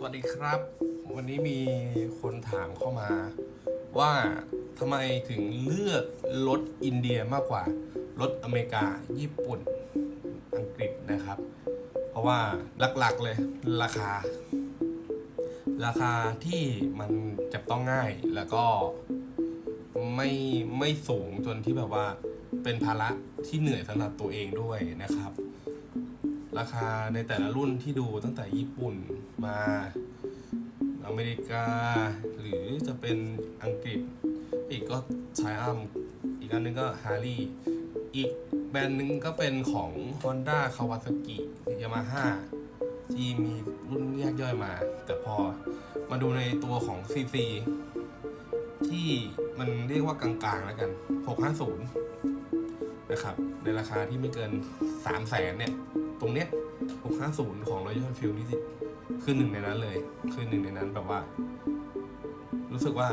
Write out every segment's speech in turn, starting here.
สวัสดีครับ วันนี้มีคนถามเข้ามา ว่าทำไมถึงเลือกรถอินเดียมากกว่ารถอเมริกา ญี่ปุ่น อังกฤษนะครับ เพราะว่าหลักๆเลยราคา ราคาที่มันจับต้องง่ายแล้วก็ไม่ไม่สูงจนที่แบบว่าเป็นภาระที่เหนื่อยสำหรับตัวเองด้วยนะครับ ราคาในแต่ละรุ่นที่ดูตั้งแต่ญี่ปุ่นมาอเมริกา หรือจะเป็นอังกฤษ อีกก็ชายอัมอีกอันนึงก็ฮาร์ e ีอีกแบรนด์หนึงก็เป็นของ Honda Kawasaki Yamaha ที่มีรุ่นแยกย่อยมา แต่พอมาดูในตัวของ CC ที่มันเรียกว่ากลางๆแล้วกัน 650 นะครับ ในราคาที่ไม่เกิน 3 0 0แสนเนี่ย ตรงเนี้ย650 ของ Royal Enfield นี่คือหนึ่งในนั้นเลย คือหนึ่งในนั้นแบบว่า รู้สึกว่า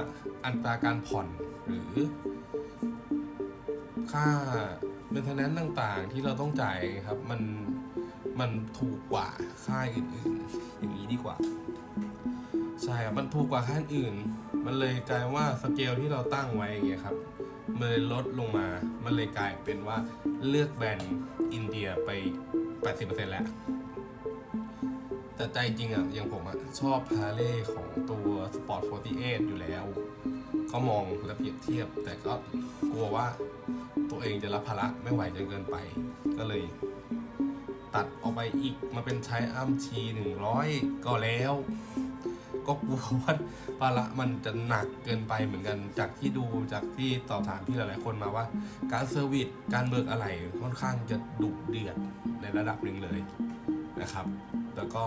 อัตราการผ่อนหรือ ค่าเมนเทนแนนซ์ต่างๆ ที่เราต้องจ่ายครับ มันมันถูกกว่าค่ายอื่นๆ อย่างนี้ดีกว่า ใช่ครับ มันถูกกว่าค่ายอื่น มันเลยกลายว่าสเกลที่เราตั้งไว้อย่างเงี้ยครับมันเลยลดลงมา มันเลยกลายเป็นว่าเลือกแบรนด์อินเดียไป 80%แล้ว แต่ใจจริงอะอย่างผมอะ ชอบฮาร์เลย์ของตัว Sport 48 อยู่แล้ว ก็มองและเปรียบเทียบ แต่ก็กลัวว่าตัวเองจะรับภาระไม่ไหวจนเกินไป ก็เลย ตัดออกไปอีกมาเป็นใช้อัมชีหนึ่งร้อยก็แล้ว ก็กลัวว่าภาระมันจะหนักเกินไปเหมือนกันจากที่ดูจากที่สอบถามที่หลายๆคนมาว่า การเซอร์วิสการเบิกอะไรค่อนข้างจะดุเดือดในระดับหนึ่งเลยนะครับ แล้วก็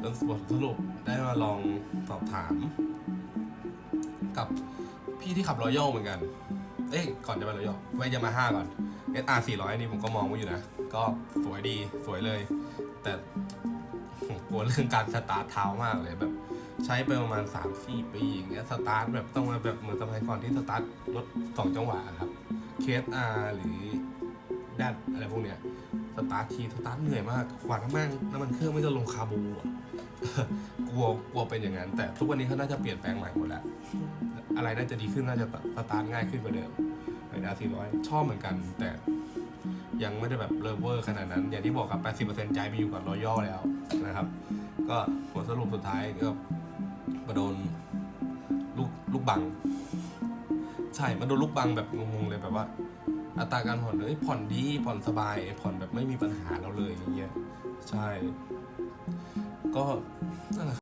จนบทสรุปได้มาลองสอบถาม กับพี่ที่ขับรอยัลเหมือนกัน เอ้ยก่อนจะไปรอยัลไว้ยามาฮ่าก่อน SR 400นี่ผมก็มองไว้อยู่นะ ก็สวยดีสวยเลย แต่กลัวเรื่องการสตาร์ทเท้ามากเลยแบบ ใช้ไปประมาณ 3-4 ปีอย่างเงี้ยสตาร์ทแบบต้องมาแบบเหมือนสมัยก่อนที่สตาร์ทรถสองจังหวะครับ KSR หรือแดดอะไรพวกเนี้ยสตาร์ททีสตาร์ทเหนื่อยมากขวานม่งน้ำมันเครื่องไม่จะลงคาบูอะกลัวกลัวเป็นอย่างนั้น แต่ทุกวันนี้เขาน่าจะเปลี่ยนแปลงใหม่หมดแล้ว อะไรน่าจะดีขึ้นน่าจะสตาร์ทง่ายขึ้นกว่าเดิมในดาสี่ร้อยชอบเหมือนกัน แต่ยังไม่ได้แบบเลเวอร์ขนาดนั้น อย่างที่บอกกับ 80%ใจไปอยู่กับรอยัลแล้วนะครับ ก็ผลสรุปสุดท้ายก็ มาโดนลูกลูกบัง ใช่มาโดนลูกบังแบบงงๆเลยแบบว่า อัตราการผ่อนเลยผ่อนดีผ่อนสบาย ผ่อนแบบไม่มีปัญหาเราเลยอย่างเงี้ยใช่ ก็นั่นแหละ